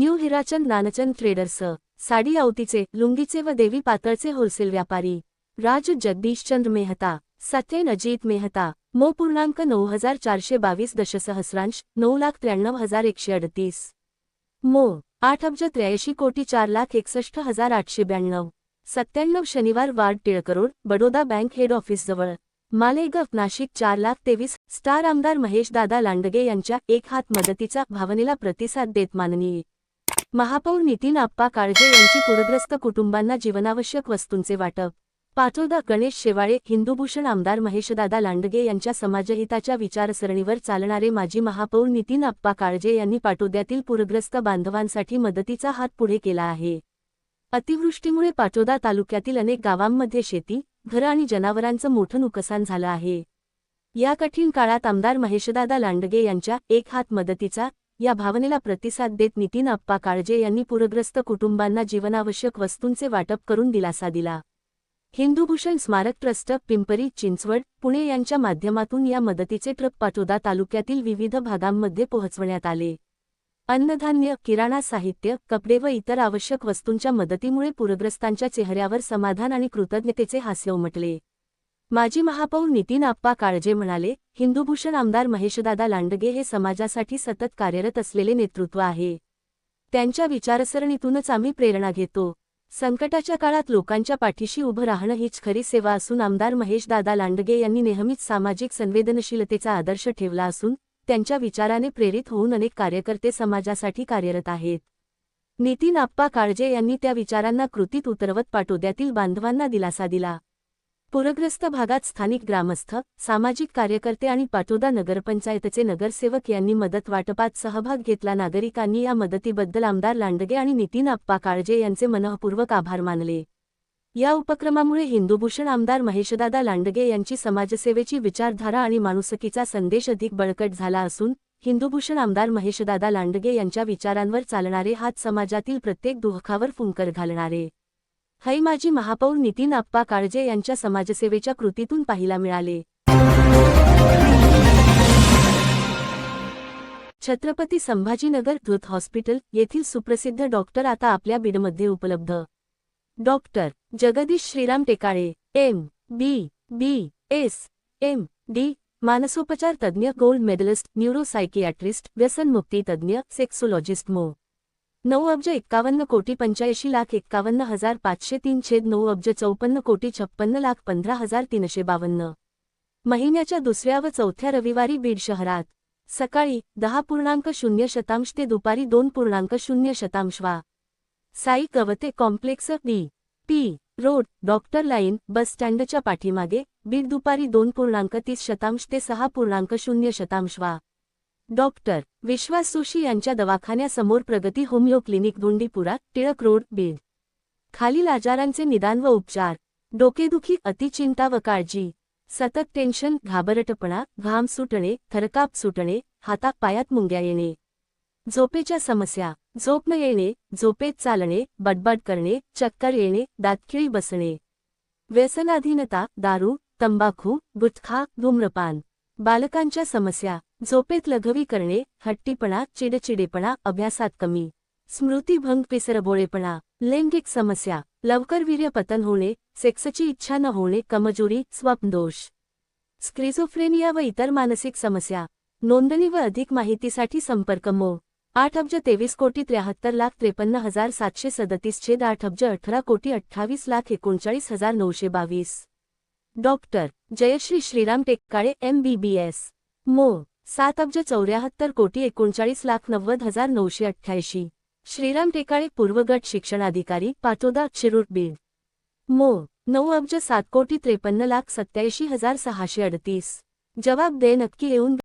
New Hirachand Nanchand traders sari आवतीचे लुंगीचे व देवी पातळचे होलसेल व्यापारी राज जगदीशचंद्र मेहता सत्येन अजित मेहता मो पूर्णांक नऊ हजार चारशे बावीस दशसहस्रांश नऊ लाख त्र्याण्णव हजार एकशे अडतीस. मो आठ अब्ज त्र्याऐंशी कोटी चार लाख एकसष्ट हजार आठशे ब्याण्णव. सत्त्याण्णव शनिवार ward Tilak road Baroda bank head ऑफिसजवळ Malegaon Nashik चार लाख तेवीस स्टार आमदार महेशदादा लांडगे यांच्या एक हात मदतीचा भावनेला प्रतिसाद देत माननीय. महापौर नितीन आप्पा काळजे यांची पूरग्रस्त कुटुंबांना जीवनावश्यक वस्तूंचे वाटप. पाटोदा गणेश शेवाळे हिंदूभूषण आमदार महेशदादा लांडगे यांच्या समाजहिताच्या विचारसरणीवर चालणारे माजी महापौर नितीन आप्पा काळजे यांनी पाटोद्यातील पूरग्रस्त बांधवांसाठी मदतीचा हात पुढे केला आहे. अतिवृष्टीमुळे पाटोदा तालुक्यातील अनेक गावांमध्ये शेती घरं आणि जनावरांचं मोठं नुकसान झालं आहे. या कठीण काळात आमदार महेशदादा लांडगे यांच्या एक हात मदतीचा या भावनेला प्रतिसाद देत नितीन अप्पा काळजे यांनी पूरग्रस्त कुटुंबांना जीवनावश्यक वस्तूंचे वाटप करून दिलासा दिला. हिंदूभूषण स्मारक ट्रस्ट पिंपरी चिंचवड पुणे यांच्या माध्यमातून या मदतीचे ट्रक पाटोदा तालुक्यातील विविध भागांमध्ये पोहोचवण्यात आले. अन्नधान्य किराणा साहित्य कपडे व इतर आवश्यक वस्तूंच्या मदतीमुळे पूरग्रस्तांच्या चेहऱ्यावर समाधान आणि कृतज्ञतेचे हास्य उमटले. माजी महापौर नितीन आप्पा काळजे म्हणाले हिंदूभूषण आमदार महेशदादा लांडगे हे समाजासाठी सतत कार्यरत असलेले नेतृत्व आहे. त्यांच्या विचारसरणीतूनच आम्ही प्रेरणा घेतो. संकटाच्या काळात लोकांच्या पाठीशी उभं राहणं हीच खरी सेवा असून आमदार महेशदादा लांडगे यांनी नेहमीच सामाजिक संवेदनशीलतेचा आदर्श ठेवला असून त्यांच्या विचाराने प्रेरित होऊन अनेक कार्यकर्ते समाजासाठी कार्यरत आहेत. नितीन आप्पा काळजे यांनी त्या विचारांना कृतीत उतरवत पाटोद्यातील बांधवांना दिलासा दिला. पूरग्रस्त भागात स्थानिक ग्रामस्थ सामाजिक कार्यकर्ते आणि पाटोदा नगरपंचायतचे नगरसेवक यांनी मदत वाटपात सहभाग घेतला. नागरिकांनी या मदतीबद्दल आमदार लांडगे आणि नितीन आप्पा काळजे यांचे मनःपूर्वक आभार मानले. या उपक्रमामुळे हिंदूभूषण आमदार महेशदादा लांडगे यांची समाजसेवेची विचारधारा आणि माणुसकीचा संदेश अधिक बळकट झाला असून हिंदूभूषण आमदार महेशदादा लांडगे यांच्या विचारांवर चालणारे हात समाजातील प्रत्येक दुःखावर फुंकर घालणारे. है माजी महापौर नितीन आप्पा काळजे यांच्या समाजसेवेच्या कृतीतून पाहायला मिळाले. छत्रपती संभाजीनगर धृत हॉस्पिटल येथील सुप्रसिद्ध डॉक्टर आता आपल्या बीडमध्ये उपलब्ध. Doctor Jagdish Shriram Tekale M B B S M D मानसोपचार तज्ज्ञ गोल्ड मेडलिस्ट न्यूरोसायकियाट्रिस्ट व्यसनमुक्ती तज्ज्ञ सेक्सोलॉजिस्ट मो. नऊ अब्ज एक्कावन्न कोटी पंच्याऐंशी लाख एक्कावन्न हजार पाचशे तीन छेद नऊ अब्ज चौपन्न कोटी छप्पन्न लाख पंधरा हजार तीनशे बावन्न. महिन्याच्या दुसऱ्या व चौथ्या रविवारी बीड शहरात सकाळी दहा पूर्णांक शून्य शतांश ते दुपारी दोन पूर्णांक शून्य शतांश वा. Sai Kawate complex D P road doctor line bus स्टँडच्या पाठीमागे बीड दुपारी दोन पूर्णांक तीस शतांश ते सहा पूर्णांक शून्य शतांश वा. डॉक्टर विश्वास जोशी यांच्या दवाखान्यासमोर Pragati homeo clinic Dhundipura Tilak road Beed. खालील आजारांचे निदान व उपचार. डोकेदुखी अतिचिंता व काळजी. सतत टेन्शन घाबरटपणा घाम सुटणे थरकाप सुटणे हाता पायात मुंग्या येणे. झोपेच्या समस्या. झोप न येणे झोपेत चालणे बडबड करणे चक्कर येणे दातखिळी बसणे. व्यसनाधीनता दारू तंबाखू गुटखा धूम्रपान. बालकांच्या समस्या झोपेत लघवी करणे हट्टीपणा चिडचिडेपणा अभ्यासात कमी स्मृतीभंग पिसरबोळेपणा लैंगिक समस्या लवकर वीर्यपतन होणे सेक्सची इच्छा न होणे कमजोरी स्वप्नदोष स्क्रिझोफ्रेनिया व इतर मानसिक समस्या नोंदणी व अधिक माहितीसाठी संपर्क मो. आठ अब्ज तेवीस कोटी त्र्याहत्तर लाख त्रेपन्न हजार सातशे सदतीस छेद आठ अब्ज अठरा कोटी अठ्ठावीस लाख एकोणचाळीस हजार नऊशे बावीस. Doctor Jayashree Shriram Tekkale M B B S मो. सात अब्ज चौऱ्याहत्तर कोटी एकोणचाळीस लाख नव्वद हजार नऊशे अठ्ठ्याऐंशी. श्रीराम टेकाळे पूर्वगट शिक्षणाधिकारी पाटोदा शिरूर बीड. मो. नऊ अब्ज सात कोटी त्रेपन्न लाख सत्याऐंशी हजार सहाशे अडतीस. जबाब दे नक्की येऊन